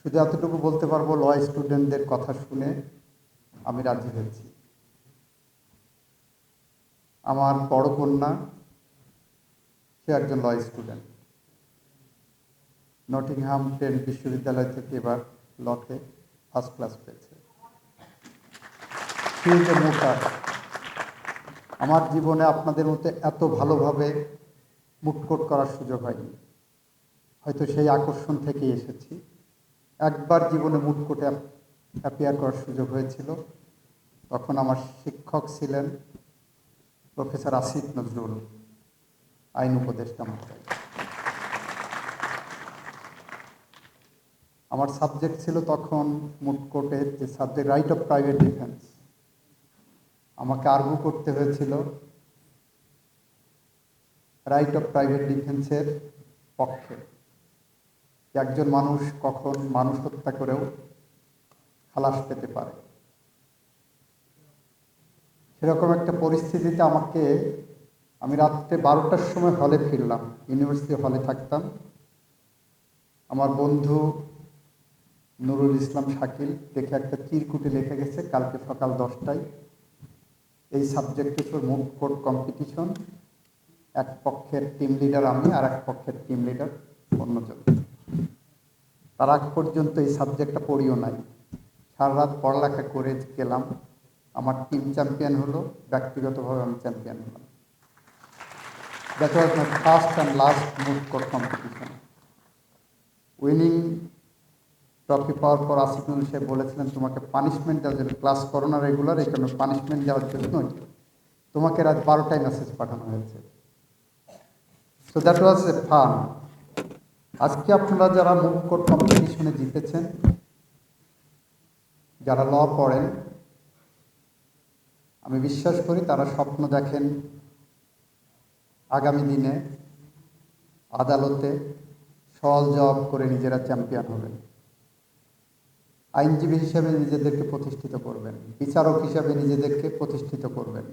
শুধু এতটুকু বলতে পারব ল স্টুডেন্টদের কথা শুনে আমি রাজি হয়েছি। আমার বড় কন্যা, সে একজন ল স্টুডেন্ট নটিংহাম ট্রেন বিশ্ববিদ্যালয় থেকে এবার লতে ফার্স্ট ক্লাস পেয়েছে. আমার জীবনে আপনাদের মতো এত ভালোভাবে মুটকোট করার সুযোগ হয়নি। হয়তো সেই আকর্ষণ থেকেই এসেছি। একবার জীবনে মুটকোটে অ্যাপিয়ার করার সুযোগ হয়েছিল। তখন আমার শিক্ষক ছিলেন প্রফেসর আসিফ নজরুল, আইন উপদেষ্টা মহোদয়। আমার সাবজেক্ট ছিল তখন মুটকোটের যে subject right of private defence আমাকে আর্গু করতে হয়েছিল রাইট অফ প্রাইভেট ডিফেন্সের পক্ষে। একজন মানুষ কখন মানুষ হত্যা করেও খালাস পেতে পারে। সেরকম একটা পরিস্থিতিতে আমাকে আমি রাত্রে বারোটার সময় হলে ফিরলাম, ইউনিভার্সিটি হলে থাকতাম। আমার বন্ধু নুরুল ইসলাম শাকিল দেখে একটা চিরকুটে লিখে গেছে, কালকে সকাল দশটায়। এই সাবজেক্টের উপর মুভ কোর্ট কম্পিটিশন এক পক্ষের টিম লিডার আমি আর এক পক্ষের টিম লিডার অন্যজন। তার আগ পর্যন্ত এই সাবজেক্টটা পড়িও নাই। সারা রাত পড়ালেখা করে গেলাম। আমার টিম চ্যাম্পিয়ন হলো, ব্যক্তিগতভাবে আমি চ্যাম্পিয়ন হলাম। That was first and last moot court competition winning trophy পাওয়ার পর আসিফুল সাহেব বলেছিলেন, তোমাকে পানিশমেন্ট দেওয়ার জন্য ক্লাস করো না রেগুলার এই কারণে পানিশমেন্ট দেওয়ার জন্যই তোমাকে রাত বারোটায় মেসেজ পাঠানো হয়েছে। So that was a fun আজকে আপনারা যারা মুভ কোর্ট কম্পিটিশনে জিতেছেন, যারা ল পড়েন, আমি বিশ্বাস করি তারা স্বপ্ন দেখেন আগামী দিনে আদালতে সল জব করে নিজেরা চ্যাম্পিয়ন হবেন। আইনজীবী হিসেবে নিজেদেরকে প্রতিষ্ঠিত করবেন। বিচারক হিসাবে নিজেদেরকে প্রতিষ্ঠিত করবেন।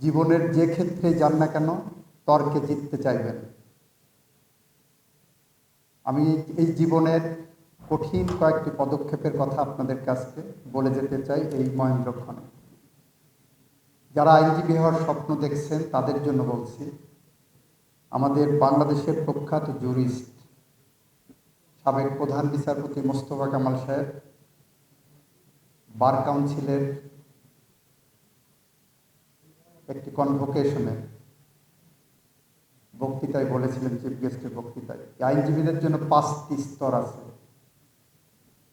জীবনের যে ক্ষেত্রে যান না কেন, তর্কে জিততে চাইবেন। আমি এই জীবনের কঠিন কয়েকটি পদক্ষেপের কথা আপনাদের কাছে বলে যেতে চাই এই মহেন্দ্রক্ষণে। যারা আইনজীবী হওয়ার স্বপ্ন দেখছেন, তাদের জন্য বলছি, আমাদের বাংলাদেশের প্রখ্যাত জুরিস্ট, সাবেক প্রধান বিচারপতি মোস্তফা কামাল সাহেব, বার কাউন্সিলের একটি কনভোকেশনে বক্তৃতায় বলেছিলেন চিফ গেস্টের বক্তৃতায় আইনজীবীদের জন্য পাঁচটি স্তর আছে।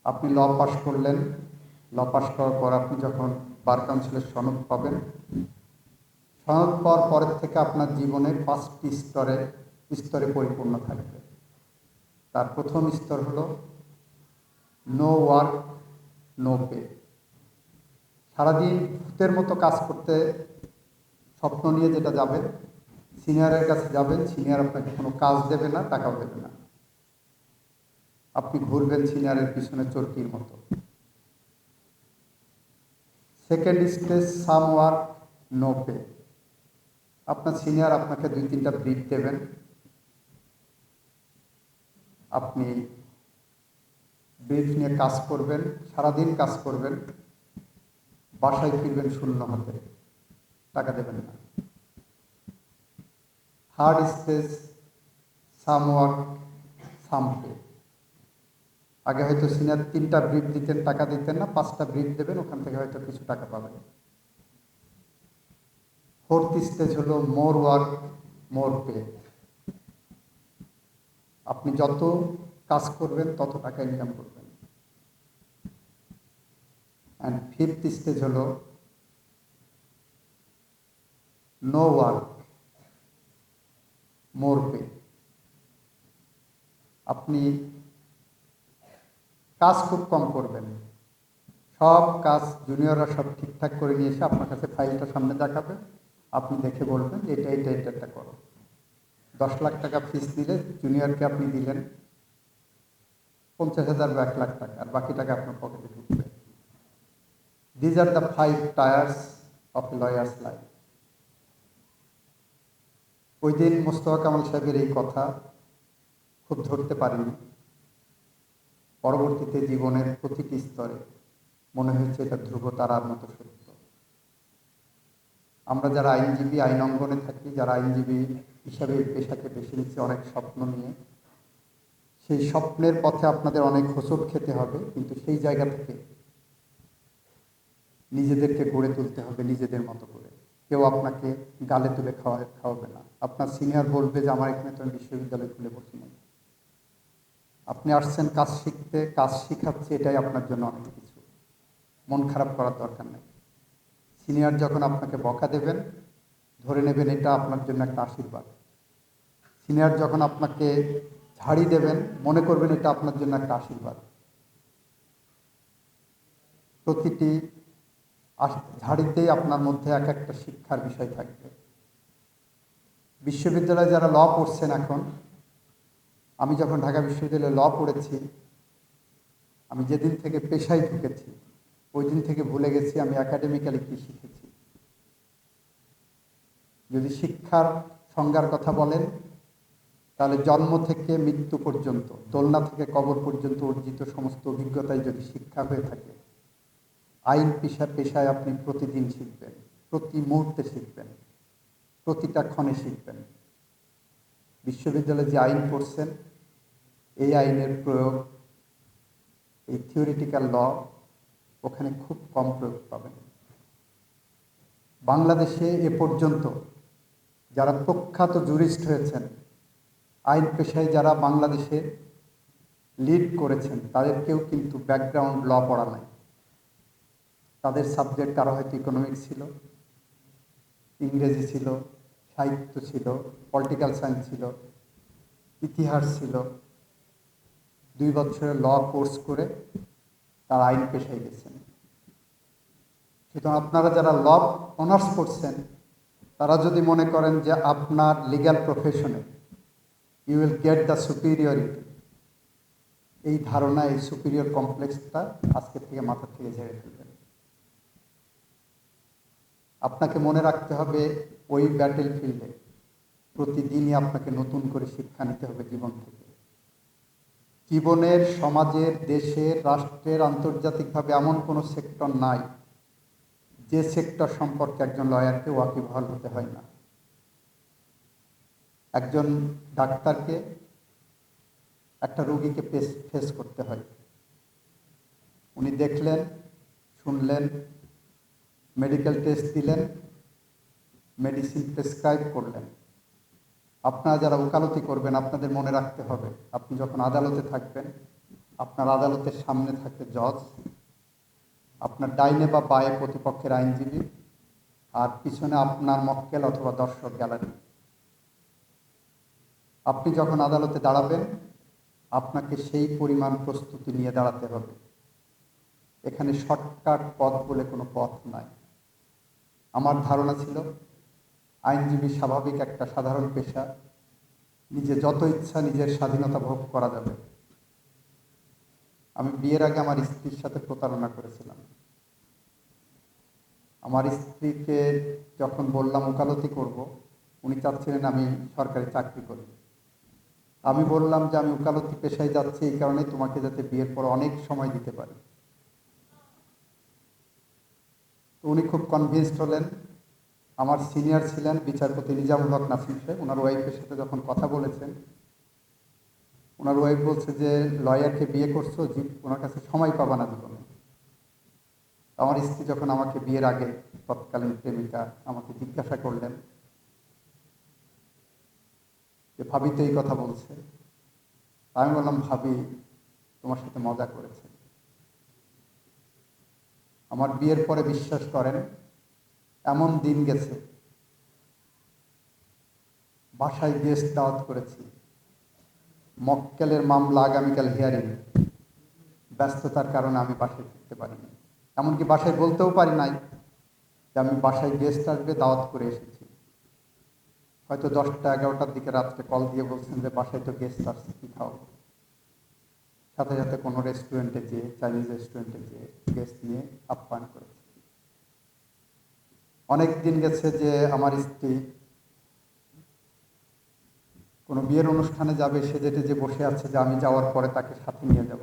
আপনি ল পাস করলেন, ল পাস করার পর আপনি যখন বার কাউন্সিলের সনদ পাবেন, সনদ পাওয়ার পরের থেকে আপনার জীবনে পাঁচটি স্তরে স্তরে পরিপূর্ণ থাকবে। তার প্রথম স্তর হলো, নো ওয়ার্ক, নো পে। সারাদিন ভূতের মতো কাজ করতে স্বপ্ন নিয়ে যেটা যাবেন সিনিয়রের কাছে যাবেন, সিনিয়র আপনাকে কোনো কাজ দেবে না, টাকাও দেবে না। আপনি ঘুরবেন সিনিয়রের পিছনে চরকির মতো। Second stage some work no pay আপনার সিনিয়র আপনাকে দুই তিনটা ব্রিফ দেবেন। আপনি ব্রিফ নিয়ে কাজ করবেন, সারাদিন কাজ করবেন, বাসায় ফিরবেন শূন্য হাতে। টাকা দেবেন না। থার্ড স্টেজ সাম ওয়ার্ক আগে হয়তো সিনিয়র তিনটা ব্রিফ দিতেন, টাকা দিতেন না, পাঁচটা ব্রিফ দেবেন, ওখান থেকে হয়তো কিছু টাকা পাবেন। ফোর্থ স্টেজ হলো মোর ওয়ার্ক মোর পে আপনি যত কাজ করবেন, তত টাকা ইনকাম করবেন। অ্যান্ড ফিফথ স্টেজ হলো নো ওয়ার্ক মোর পে আপনি কাজ খুব কম করবেন। সব কাজ জুনিয়ররা সব ঠিকঠাক করে নিয়ে এসে আপনার কাছে ফাইলটা সামনে দেখাবে। আপনি দেখে বলবেন যে এটা এটা এটা এটা করো। দশ লাখ টাকা ফিস দিলে জুনিয়রকে আপনি দিলেন। পঞ্চাশ হাজার বা এক লাখ টাকা, আর বাকি টাকা আপনার পকেটে ঢুকবে। These are the five tiers of lawyers life ওই দিন মোস্তফা কামাল সাহেবের এই কথা খুব ধরতে পারিনি। পরবর্তীতে জীবনের প্রতিটি স্তরে মনে হয়েছে এটা ধ্রুব তারার মতো সত্য। আমরা যারা আইনজীবী, আইন অঙ্গনে থাকি, যারা আইনজীবী হিসাবে পেশাকে বেছে নিচ্ছি অনেক স্বপ্ন নিয়ে, সেই স্বপ্নের পথে আপনাদের অনেক হোঁচট খেতে হবে, কিন্তু সেই জায়গা থেকে নিজেদেরকে গড়ে তুলতে হবে নিজেদের মতো করে। কেউ আপনাকে গালে তুলে খাওয়া, খাওয়াবে না। আপনার সিনিয়র বলবে যে, আমার এখানে তো আমি বিশ্ববিদ্যালয় খুলে বসি নাই। আপনি আসছেন কাজ শিখতে, কাজ শিখাচ্ছে, এটাই আপনার জন্য অনেক কিছু। মন খারাপ করার দরকার নেই। সিনিয়র যখন আপনাকে বকা দেবেন, ধরে নেবেন এটা আপনার জন্য একটা আশীর্বাদ। সিনিয়র যখন আপনাকে ঝাড়ি দেবেন, মনে করবেন এটা আপনার জন্য একটা আশীর্বাদ। প্রতিটি ঝাড়িতেই আপনার মধ্যে এক একটা শিক্ষার বিষয় থাকবে। বিশ্ববিদ্যালয়ে যারা ল পড়ছেন এখন, আমি যখন ঢাকা বিশ্ববিদ্যালয়ে ল পড়েছি, আমি যেদিন থেকে পেশায় ঢুকেছি ওই দিন থেকে ভুলে গেছি আমি একাডেমিক্যালি কী শিখেছি। যদি শিক্ষার সংজ্ঞার কথা বলেন, তাহলে জন্ম থেকে মৃত্যু পর্যন্ত, দোলনা থেকে কবর পর্যন্ত অর্জিত সমস্ত অভিজ্ঞতাই যদি শিক্ষা হয়ে থাকে আইন পেশা পেশায় আপনি প্রতিদিন শিখবেন, প্রতি মুহূর্তে শিখবেন, প্রতিটা ক্ষণে শিখবেন। বিশ্ববিদ্যালয়ে যে আইন পড়ছেন এই আইনের প্রয়োগ, এই থিওরিটিক্যাল ল ওখানে খুব কম প্রয়োগ পাবেন। বাংলাদেশে এ পর্যন্ত যারা প্রখ্যাত জুরিস্ট হয়েছেন, আইন পেশায় যারা বাংলাদেশে লিড করেছেন তাদের কেউ কিন্তু ব্যাকগ্রাউন্ড ল পড়া নাই। তাদের সাবজেক্ট কারও হয়তো ইকোনমিক্স ছিল, ইংরেজি ছিল, সাহিত্য ছিল পলিটিক্যাল সায়েন্স ছিল, ইতিহাস ছিল। দুই বছরের ল কোর্স করে তারা আইন পেশায় গেছেন। সুতরাং আপনারা যারা ল অনার্স করছেন, তারা যদি মনে করেন যে আপনার লিগ্যাল প্রফেশনে you will get the superiority এই ধারণা, এই সুপিরিয়র কমপ্লেক্সটা আজকের থেকে মাথা থেকে ঝেড়ে ফেলবেন। আপনাকে মনে রাখতে হবে ওই ব্যাটেল ফিল্ডে প্রতিদিনই আপনাকে নতুন করে শিক্ষা নিতে হবে জীবন থেকে। জীবনের, সমাজের, দেশের, রাষ্ট্রের আন্তর্জাতিকভাবে এমন কোনো সেক্টর নাই যে সেক্টর সম্পর্কে একজন লয়ারকে ওয়াকিবহাল হতে হয় না। একজন ডাক্তারকে একটা রোগীকে ফেস ফেস করতে হয়। উনি দেখলেন, শুনলেন মেডিকেল টেস্ট দিলেন মেডিসিন প্রেসক্রাইব করলেন। আপনারা যারা ওকালতি করবেন, আপনাদের মনে রাখতে হবে, আপনি যখন আদালতে থাকবেন, আপনার আদালতের সামনে থাকবে জজ, আপনার ডাইনে বা বায়ে প্রতিপক্ষের আইনজীবী, আর পিছনে আপনার মক্কেল অথবা দর্শক গ্যালারি। আপনি যখন আদালতে দাঁড়াবেন, আপনাকে সেই পরিমাণ প্রস্তুতি নিয়ে দাঁড়াতে হবে। এখানে শর্টকাট পথ বলে কোনো পথ নাই। আমার ধারণা ছিল, আইনজীবী স্বাভাবিক একটা সাধারণ পেশা, নিজে যত ইচ্ছা নিজের স্বাধীনতা ভোগ করা যাবে। আমি বিয়ের আগে আমার স্ত্রীর সাথে প্রতারণা করেছিলাম। আমার স্ত্রীকে যখন বললাম, ওকালতি করব উনি চাচ্ছিলেন আমি সরকারি চাকরি করি। আমি বললাম যে, আমি ওকালতি পেশায় যাচ্ছি, এই কারণে তোমাকে যাতে বিয়ের পর অনেক সময় দিতে পারি তো উনি খুব কনভিন্সড হলেন। আমার সিনিয়র ছিলেন বিচারপতি নিজামুল হক নাসিম সাহেব। ওনার ওয়াইফের সাথে যখন কথা বলেছেন ওনার ওয়াইফ বলছে যে লয়ারকে বিয়ে করছ ওনার কাছে সময় পাবা না জীবনে আমার স্ত্রী যখন আমাকে বিয়ের আগে তৎকালীন প্রেমিকা আমাকে জিজ্ঞাসা করলেন যে, ভাবি তো এই কথা বলছে। আমি বললাম, ভাবি তোমার সাথে মজা করেছে। আমার বিয়ের পরে বিশ্বাস করেন, এমন দিন গেছে। বাসায় গেস্ট দাওয়াত করেছি। মক্কেলের মামলা আগামীকাল হিয়ারিং ব্যস্ততার কারণে আমি বাসায় ফিরতে পারিনি। এমনকি বাসায় বলতেও পারি নাই যে আমি বাসায় গেস্ট আসবে, দাওয়াত করে এসেছি। হয়তো দশটা, এগারোটার দিকে রাত্রে কল দিয়ে বলছেন যে বাসায় তো গেস্ট আসছে, কী খাওয়াবো? সাথে সাথে কোনো রেস্টুরেন্টে যেয়ে চাইনিজ রেস্টুরেন্টে যেয়ে গেস্ট নিয়ে আপ্যায়ন করেছে। অনেক দিন গেছে যে আমার স্ত্রী কোনো বিয়ের অনুষ্ঠানে যাবে, সে যেটা যে বসে আছে যে আমি যাওয়ার পরে তাকে সাথে নিয়ে যাব।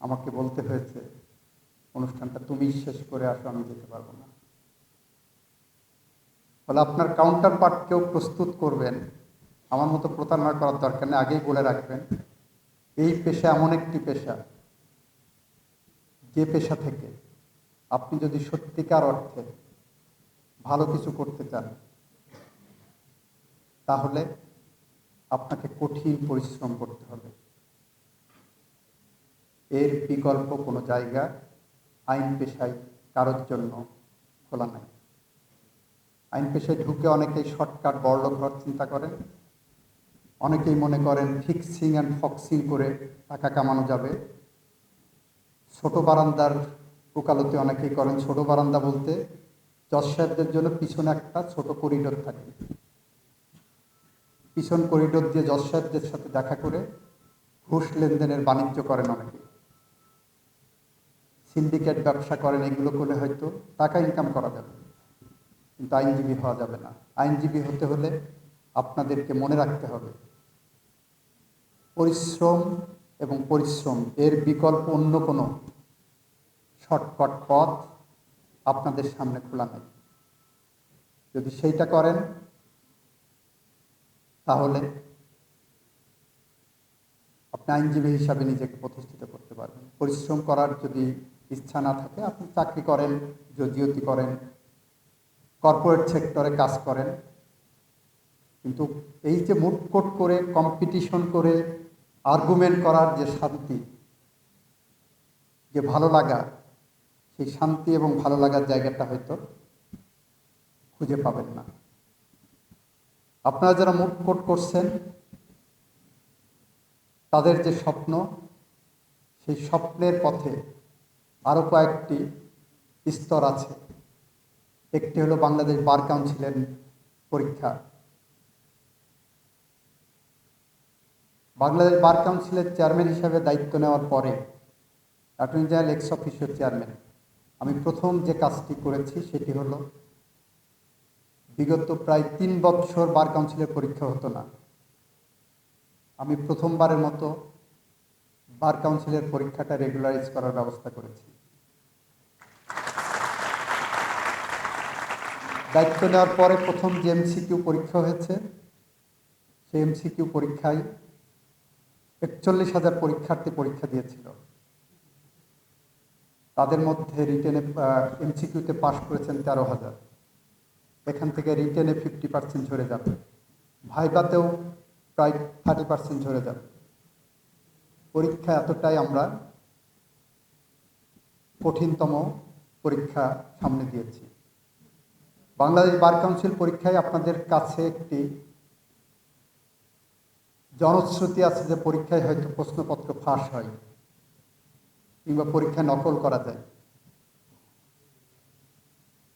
আমাকে বলতে হয়েছে, অনুষ্ঠানটা তুমি শেষ করে আসো, আমি যেতে পারব না। ফলে আপনার কাউন্টার পার্টকেও প্রস্তুত করবেন? আমার মতো প্রতারণা করার দরকার নেই, আগেই বলে রাখবেন। এই পেশা এমন একটি পেশা যে পেশা থেকে আপনি যদি সত্যিকার অর্থে ভালো কিছু করতে চান, তাহলে আপনাকে কঠিন পরিশ্রম করতে হবে। এর বিকল্প কোনো জায়গা আইন পেশায় কারোর জন্য খোলা নাই। আইন পেশায় ঢুকে অনেকেই শর্টকাট বড়লোক হওয়ার চিন্তা করেন। অনেকেই মনে করেন ফিক্সিং অ্যান্ড ফক্সিং করে টাকা কামানো যাবে। ছোট বারান্দার ওকালতি অনেকেই করেন, ছোট বারান্দা বলতে জজ সাহেবদের জন্য পিছনে একটা ছোট করিডোর থাকে। পিছন করিডোর দিয়ে জজ সাহেবদের সাথে দেখা করে ঘুষ লেনদেনের বাণিজ্য করেন অনেকে। সিন্ডিকেট ব্যবসা করেন, এগুলো করলে হয়তো টাকা ইনকাম করা যাবে, কিন্তু আইনজীবী হওয়া যাবে না। আইনজীবী হতে হলে আপনাদেরকে মনে রাখতে হবে পরিশ্রম এবং পরিশ্রম, এর বিকল্প অন্য কোনো শর্টকাট পথ আপনাদের সামনে খোলা নেই। যদি সেইটা করেন, তাহলে আপনি আইনজীবী হিসাবে নিজেকে প্রতিষ্ঠিত করতে পারবেন। পরিশ্রম করার যদি ইচ্ছা না থাকে, আপনি চাকরি করেন, যদিওতি করেন, কর্পোরেট সেক্টরে কাজ করেন, কিন্তু এই যে মুটকোট করে, কম্পিটিশন করে আর্গুমেন্ট করার যে শান্তি, যে ভালো লাগা, সেই শান্তি এবং ভালো লাগার জায়গাটা হয়তো খুঁজে পাবেন না। আপনারা যারা মুটকোট করছেন, তাদের যে স্বপ্ন, সেই স্বপ্নের পথে আরও কয়েকটি স্তর আছে। একটি হলো বাংলাদেশ বার কাউন্সিলের পরীক্ষা। বাংলাদেশ বার কাউন্সিলের চেয়ারম্যান হিসাবে দায়িত্ব নেওয়ার পরে attorney general ex official chairman. আমি প্রথম যে কাজটি করেছি সেটি হলো, বিগত প্রায় তিন বছর বার কাউন্সিলের পরীক্ষা হতো না। আমি প্রথমবারের মতো বার কাউন্সিলের পরীক্ষাটা রেগুলারাইজ করার ব্যবস্থা করেছি। দায়িত্ব নেওয়ার পরে প্রথম যে এমসিকিউ পরীক্ষা হয়েছে, সেই এমসিকিউ পরীক্ষায় একচল্লিশ হাজার পরীক্ষার্থী পরীক্ষা দিয়েছিল। তাদের মধ্যে রিটেনে এমসিকিউতে পাশ করেছেন তেরো হাজার। এখান থেকে রিটেনে ফিফটি পার্সেন্ট ঝরে যাবে। ভাইবাতেও প্রায় থার্টি পার্সেন্ট ঝরে যাবে। পরীক্ষা এতটাই আমরা কঠিনতম পরীক্ষা সামনে দিয়েছি। বাংলাদেশ বার কাউন্সিল পরীক্ষায় আপনাদের কাছে একটি জনশ্রুতি আছে যে পরীক্ষায় হয়তো প্রশ্নপত্র ফাঁস হয় কিংবা পরীক্ষায় নকল করা যায়।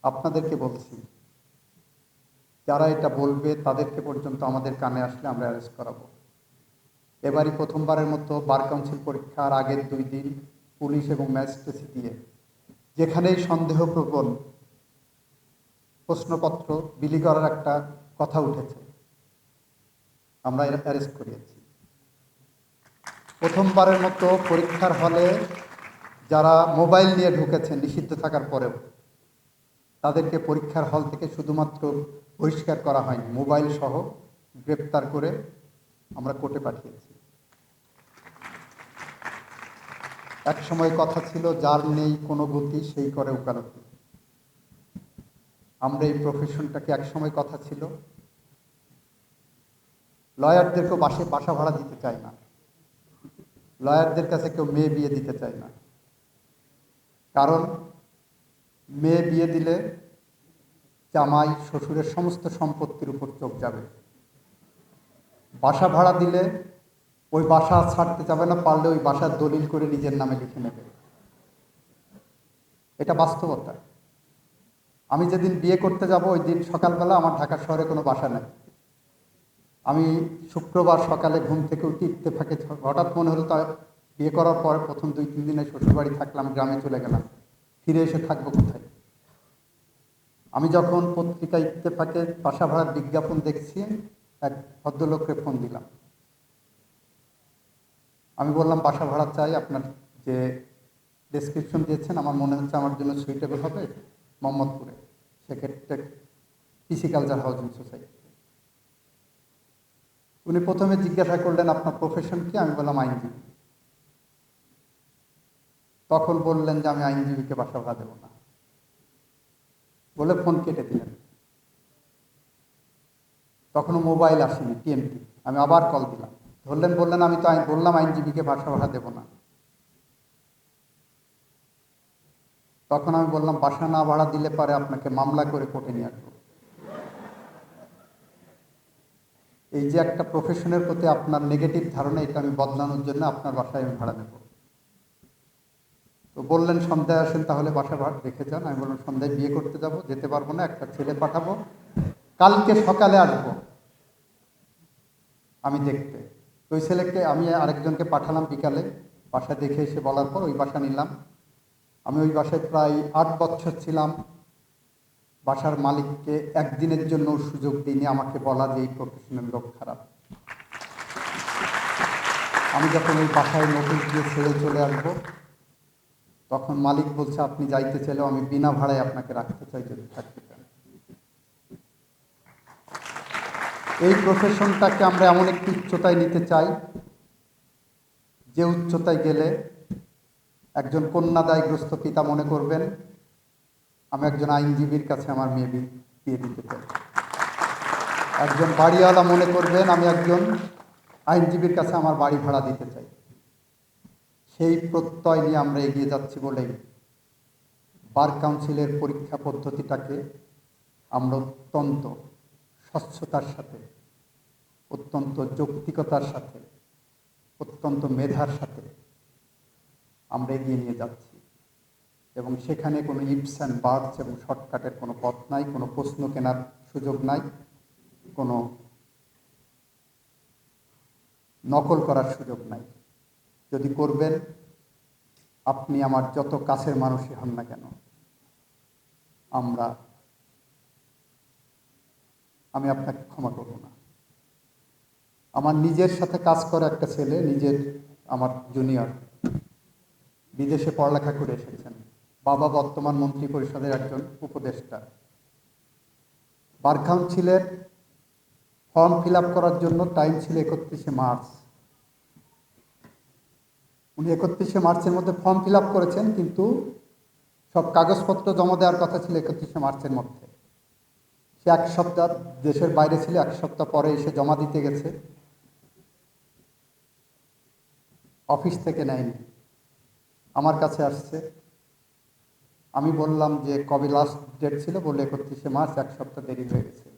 আপনাদেরকে বলছি, যারা এটা বলবে তাদেরকে পর্যন্ত আমাদের কানে আসলে আমরা অ্যারেস্ট করাবো। এবারই প্রথমবারের মতো বার কাউন্সিল পরীক্ষার আগের দুই দিন পুলিশ এবং ম্যাজিস্ট্রেসি দিয়ে, যেখানেই সন্দেহপ্রবণ প্রশ্নপত্র বিলি করার একটা কথা উঠেছে আমরা অ্যারেস্ট করিয়েছি। প্রথমবারের মতো পরীক্ষার হলে যারা মোবাইল নিয়ে ঢুকেছেন নিষিদ্ধ থাকার পরেও, তাদেরকে পরীক্ষার হল থেকে শুধুমাত্র বহিষ্কার করা হয়নি, মোবাইল সহ গ্রেপ্তার করে আমরা কোর্টে পাঠিয়েছি। এক সময় কথা ছিল, যার নেই কোনো গতি, সেই করে উকালতি আমরা এই প্রফেশনটাকে এক সময় কথা ছিল লয়ারদেরকেও বাসে বাসা ভাড়া দিতে চায় না। লয়ারদের কাছে কেউ মেয়ে বিয়ে দিতে চায় না। কারণ মেয়ে বিয়ে দিলে জামাই, শ্বশুরের সমস্ত সম্পত্তির উপর চোখ যাবে। বাসা ভাড়া দিলে ওই বাসা ছাড়তে যাবে না, পারলে ওই বাসার দলিল করে নিজের নামে লিখে নেবে। এটা বাস্তবতা। আমি যেদিন বিয়ে করতে যাব, ওই দিন সকালবেলা আমার ঢাকা শহরে কোনো বাসা নেই। আমি শুক্রবার সকালে ঘুম থেকে উঠে ইত্তেফাকে হঠাৎ মনে হলো তা বিয়ে করার পর প্রথম দুই, তিন দিনে শ্বশুরবাড়ি থাকলাম, গ্রামে চলে গেলাম। ফিরে এসে থাকব কোথায়? আমি যখন পত্রিকা ইত্তেফাকে বাসা ভাড়ার বিজ্ঞাপন দেখছি, এক ভদ্রলোককে ফোন দিলাম। আমি বললাম, বাসা ভাড়া চাই, আপনার যে ডেসক্রিপশন দিয়েছেন, আমার মনে হচ্ছে আমার জন্য সুইটেবল হবে, মোহাম্মদপুরে। সেক্ষেত্রে পিসি কালচার হাউজিং সোসাইটি উনি প্রথমে জিজ্ঞাসা করলেন, আপনার প্রফেশন কি? আমি বললাম, আইনজীবী। তখন বললেন যে, আমি আইনজীবীকে বাসা ভাড়া দেবো না। বলে ফোন কেটে দিলেন। তখনও মোবাইল আসেনি, টিএমটি। আমি আবার কল দিলাম। ধরলেন, বললেন, আমি তো বললাম, আইনজীবীকে বাসা ভাড়া দেবো না। তখন আমি বললাম, বাসা না ভাড়া দিলে পারে আপনাকে মামলা করে কোর্টে নিয়ে আসব। এই যে একটা প্রফেশনের প্রতি আপনার নেগেটিভ ধারণা, এটা আমি বদলানোর জন্য আপনার বাসায় আমি ভাড়া নেব। তো বললেন, সন্ধ্যায় আসেন, তাহলে বাসা ভাড়া রেখে যান। আমি বললাম, সন্ধ্যায় বিয়ে করতে যাব, যেতে পারব না, একটা ছেলে পাঠাবো। কালকে সকালে আসব। আমি দেখতে। ওই ছেলেকে, আমি আরেকজনকে পাঠালাম বিকালে। বাসা দেখে এসে বলার পর ওই বাসা নিলাম। আমি ওই বাসায় প্রায় আট বছর ছিলাম। বাসার মালিককে একদিনের জন্য সুযোগ দিইনি, আমাকে বলা যে এই প্রফেশনাল লোক খারাপ। আমি যখন ওই বাসায় নোটিশ দিয়ে ছেড়ে চলে আসব, তখন মালিক বলছে, আপনি যাইতে চাইলেও আমি বিনা ভাড়ায় আপনাকে রাখতে চাই, যদি থাকতে চান। এই প্রফেশনটাকে আমরা এমন একটি উচ্চতায় নিতে চাই, যে উচ্চতায় গেলে একজন কন্যাদায়গ্রস্ত পিতা মনে করবেন আমি একজন আইনজীবীর কাছে আমার মেয়ে বিয়ে দিতে চাই। একজন বাড়িওয়ালা মনে করবেন আমি একজন আইনজীবীর কাছে আমার বাড়ি ভাড়া দিতে চাই। সেই প্রত্যয় নিয়ে আমরা এগিয়ে যাচ্ছি বলেই বার কাউন্সিলের পরীক্ষা পদ্ধতিটাকে আমরা অত্যন্ত স্বচ্ছতার সাথে, অত্যন্ত যৌক্তিকতার সাথে, অত্যন্ত মেধার সাথে আমরা এগিয়ে নিয়ে যাচ্ছি। এবং সেখানে কোনো ইপস অ্যান্ড বার্ডস এবং শর্টকাটের কোনো পথ নাই, কোনো প্রশ্ন কেনার সুযোগ নাই, কোনো নকল করার সুযোগ নাই। যদি করবেন, আপনি আমার যত কাছের মানুষই হন না কেন, আমরা, আমি আপনাকে ক্ষমা করব না। আমার নিজের সাথে কাজ করা একটা ছেলে, নিজের, আমার জুনিয়র বিদেশে পড়ালেখা করে এসেছেন। বাবা বর্তমান মন্ত্রী পরিষদের একজন উপদেষ্টা। বার কাউন্সিলের ফর্ম ফিল আপ করার জন্য টাইম ছিল একত্রিশে মার্চ। উনি একত্রিশে মার্চের মধ্যে ফর্ম ফিল আপ করেছেন, কিন্তু সব কাগজপত্র জমা দেওয়ার কথা ছিল একত্রিশে মার্চের মধ্যে। সে এক সপ্তাহ, দেশের বাইরে ছিল, এক সপ্তাহ পরে এসে জমা দিতে গেছে। অফিস থেকে নেয়নি। আমার কাছে আসছে। আমি বললাম যে কবে লাস্ট ডেট ছিল? বলে একত্রিশে মার্চ, এক সপ্তাহ দেরি হয়ে গেছে।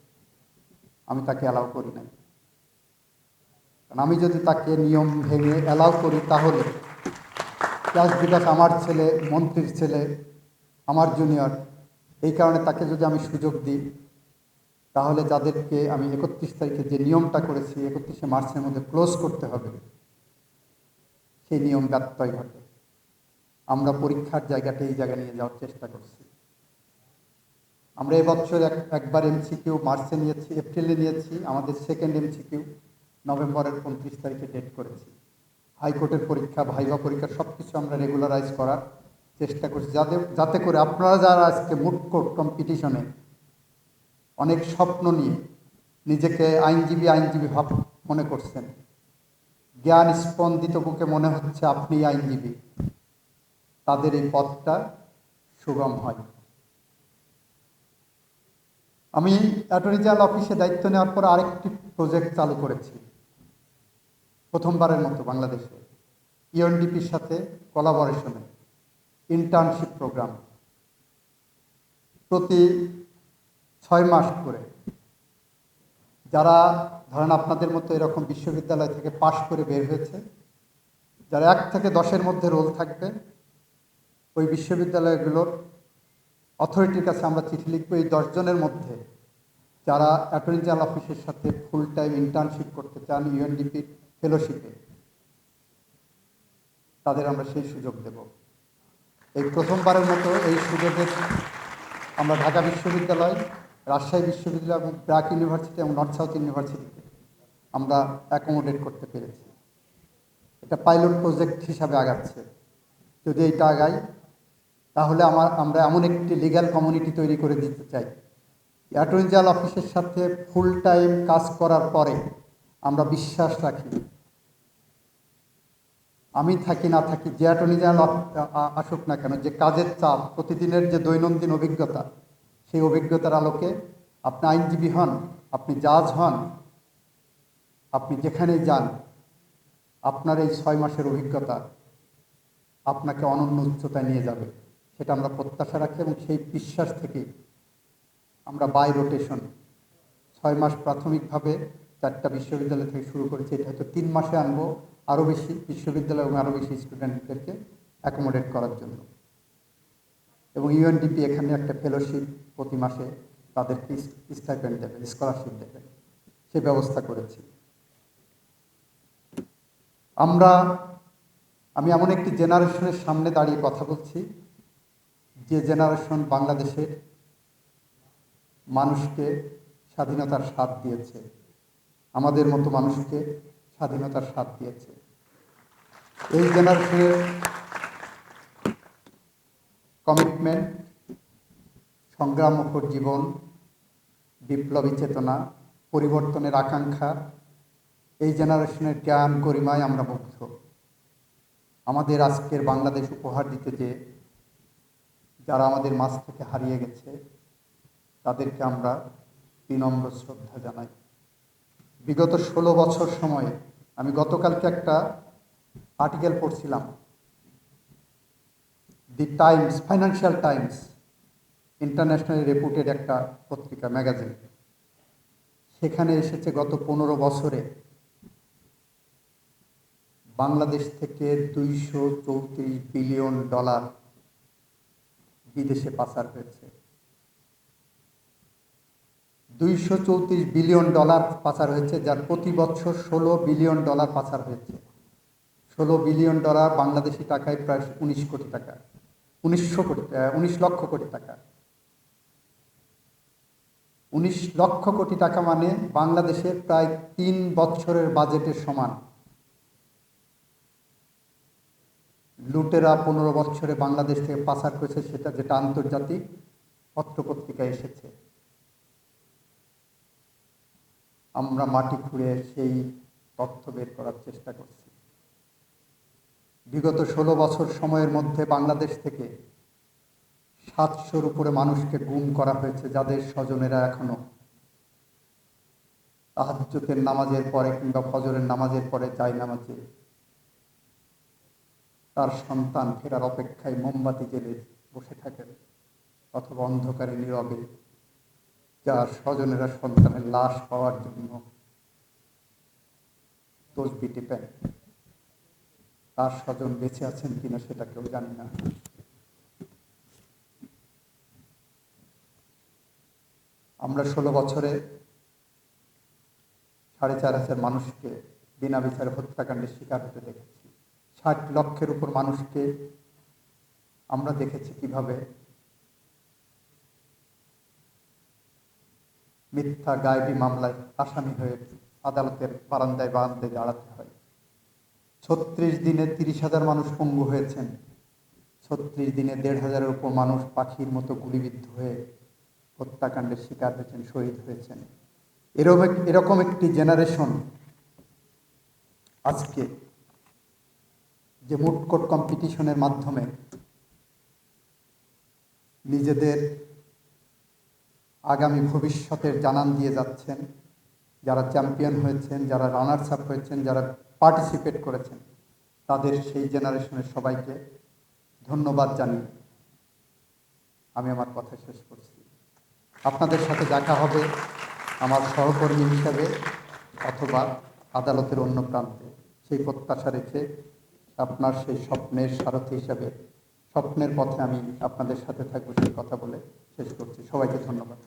আমি তাকে অ্যালাউ করি নাই। কারণ আমি যদি তাকে নিয়ম ভেঙে অ্যালাউ করি তাহলে ক্লাস বিকাশ আমার ছেলে, মন্ত্রীর ছেলে, আমার জুনিয়র এই কারণে তাকে যদি আমি সুযোগ দিই, তাহলে যাদেরকে আমি একত্রিশ তারিখে যে নিয়মটা করেছি, একত্রিশে মার্চের মধ্যে ক্লোজ করতে হবে, সেই নিয়ম ব্যত্যয় ঘটে। আমরা পরীক্ষার জায়গাটা এই জায়গায় নিয়ে যাওয়ার চেষ্টা করছি। আমরা এবছর এক, একবার এমসিকিউ মার্চে নিয়েছি এপ্রিলে নিয়েছি, আমাদের সেকেন্ড এমসিকিউ নভেম্বরের উনত্রিশ তারিখে ডেট করেছি। হাইকোর্টের পরীক্ষা ভাইবা পরীক্ষা সব কিছু আমরা রেগুলারাইজ করার চেষ্টা করছি। যাতে যাতে করে আপনারা যারা আজকে মুড কোর্ট কম্পিটিশনে অনেক স্বপ্ন নিয়ে নিজেকে আইনজীবী আইনজীবী ভাব মনে করছেন জ্ঞান স্পন্দিত বুকে মনে হচ্ছে আপনি আইনজীবী। তাদের এই পথটা সুগম হয়। আমি অ্যাটর্নি জেনারেল অফিসে দায়িত্ব নেওয়ার পর আরেকটি প্রজেক্ট চালু করেছি। প্রথমবারের মতো বাংলাদেশে। ইউএনডিপির সাথে কোলাবোরেশনে ইন্টার্নশিপ প্রোগ্রাম প্রতি ছয় মাস করে। যারা ধরেন আপনাদের মতো এরকম বিশ্ববিদ্যালয় থেকে পাশ করে বের হয়েছে, যারা এক থেকে দশের মধ্যে রোল থাকবে ওই বিশ্ববিদ্যালয়গুলোর অথরিটির কাছে আমরা চিঠি লিখব এই দশজনের মধ্যে। যারা অ্যাটর্নি জেনারেল অফিসের সাথে ফুল টাইম ইন্টার্নশিপ করতে চান ইউএনডিপির ফেলোশিপে তাদের আমরা সেই সুযোগ দেব। এই প্রথমবারের মতো এই সুযোগের আমরা ঢাকা বিশ্ববিদ্যালয়, রাজশাহী বিশ্ববিদ্যালয় এবং ব্র্যাক ইউনিভার্সিটি এবং নর্থ সাউথ ইউনিভার্সিটিতে আমরা অ্যাকোমোডেট করতে পেরেছি। এটা পাইলট প্রজেক্ট হিসাবে আগাচ্ছে। যদি এইটা আগাই তাহলে আমার, আমরা এমন একটি লিগ্যাল কমিউনিটি তৈরি করে দিতে চাই। অ্যাটর্নি জেনারেল অফিসের সাথে ফুল টাইম কাজ করার পরে আমরা বিশ্বাস রাখি। আমি থাকি না থাকি, যে অ্যাটর্নি জেনারেল আসুক না কেন, যে কাজের চাপ, প্রতিদিনের যে দৈনন্দিন অভিজ্ঞতা, সেই অভিজ্ঞতার আলোকে আপনি আইনজীবী হন, আপনি জাজ হন, আপনি যেখানেই যান, আপনার এই ছয় মাসের অভিজ্ঞতা আপনাকে অনন্য উচ্চতায় নিয়ে যাবে। সেটা আমরা প্রত্যাশা রাখি এবং সেই বিশ্বাস থেকে আমরা বাই রোটেশন। ছয় মাস প্রাথমিকভাবে চারটা বিশ্ববিদ্যালয় থেকে শুরু করেছি, এটা হয়তো তিন মাসে আনব আরও বেশি বিশ্ববিদ্যালয় এবং আরও বেশি স্টুডেন্টদেরকে অ্যাকোমোডেট করার জন্য। এবং ইউএনডিপি এখানে একটা ফেলোশিপ প্রতি মাসে তাদেরকে স্টাইপেন্ড দেবে স্কলারশিপ দেবে। সে ব্যবস্থা করেছি। আমরা, আমি এমন একটি জেনারেশনের সামনে দাঁড়িয়ে কথা বলছি যে জেনারেশন বাংলাদেশের মানুষকে স্বাধীনতার স্বাদ দিয়েছে, আমাদের মতো মানুষকে স্বাধীনতার স্বাদ দিয়েছে। এই জেনারেশনের কমিটমেন্ট সংগ্রামমুখর জীবন, বিপ্লবী চেতনা, পরিবর্তনের আকাঙ্ক্ষা, এই জেনারেশনের জ্ঞান, গরিমায় আমরা মুগ্ধ। আমাদের আজকের বাংলাদেশ উপহার দিতে যে যারা আমাদের মাঝ থেকে হারিয়ে গেছে, তাদেরকে আমরা বিনম্র শ্রদ্ধা জানাই। বিগত ষোলো বছর সময়ে আমি গতকালকে একটা আর্টিকেল পড়ছিলাম। The Times Financial Times international reputed একটা পত্রিকা ম্যাগাজিন সেখানে এসেছে গত পনেরো বছরে বাংলাদেশ থেকে দুইশো চৌত্রিশ বিলিয়ন ডলার বিদেশে পাচার হয়েছে। দুইশো চৌত্রিশ বিলিয়ন ডলার পাচার হয়েছে, যার প্রতি বছর ষোলো বিলিয়ন ডলার পাচার হয়েছে। ষোলো বিলিয়ন ডলার বাংলাদেশি টাকায় প্রায় উনিশ কোটি টাকা, উনিশশো কোটি উনিশ লক্ষ কোটি টাকা। উনিশ লক্ষ কোটি টাকা মানে বাংলাদেশের প্রায় তিন বছরের বাজেটের সমান। লুটেরা পনেরো বছরে বাংলাদেশ থেকে পাচার করেছে সেটা, যেটা আন্তর্জাতিক পত্রপত্রিকায় এসেছে। আমরা মাটি খুঁড়ে সেই তথ্য বের করার চেষ্টা করছি। বিগত ষোলো বছর সময়ের মধ্যে বাংলাদেশ থেকে সাতশোর উপরে মানুষকে গুম করা হয়েছে যাদের স্বজনেরা এখনও। তাহাজ্যতের নামাজের পরে কিংবা ফজরের নামাজের পরে যায় নামাজে তার সন্তান ফেরার অপেক্ষায় মোমবাতি জেলে বসে থাকেন অথবা অন্ধকারে নীরবে, যার স্বজনেরা সন্তানের লাশ পাওয়ার জন্য তসবি টিপেন। তার স্বজন বেঁচে আছেন কিনা সেটা কেউ জানি না। আমরা ষোলো বছরে সাড়ে চার হাজার মানুষকে বিনা বিচারে হত্যাকাণ্ডের শিকার হতে দেখেছি। ষাট লক্ষের উপর মানুষকে আমরা দেখেছি কীভাবে মিথ্যা গায়েবী মামলায় আসামি হয়ে আদালতের বারান্দায় বারান্দায় দাঁড়াতে হয়। ছত্রিশ দিনে তিরিশ হাজার মানুষ পঙ্গু হয়েছেন। ছত্রিশ দিনে দেড় হাজারের উপর মানুষ পাখির মতো গুলিবিদ্ধ হয়ে হত্যাকাণ্ডের শিকার হয়েছেন, শহীদ হয়েছেন। এরকম এরকম একটি জেনারেশন আজকে যে মুটকোট কম্পিটিশনের মাধ্যমে নিজেদের আগামী ভবিষ্যতের জানান দিয়ে যাচ্ছেন, যারা চ্যাম্পিয়ন হয়েছেন, যারা রানার্স আপ হয়েছেন, যারা পার্টিসিপেট করেছেন, তাদের সেই জেনারেশনের সবাইকে ধন্যবাদ জানিয়ে আমি আমার কথা শেষ করছি। আপনাদের সাথে দেখা হবে আমার সহকর্মী হিসাবে অথবা আদালতের অন্য প্রান্তে। সেই প্রত্যাশা রেখে আপনার সেই স্বপ্নের সারথি হিসাবে, স্বপ্নের পথে আমি আপনাদের সাথে থাকব সেই কথা বলে শেষ করছি। সবাইকে ধন্যবাদ।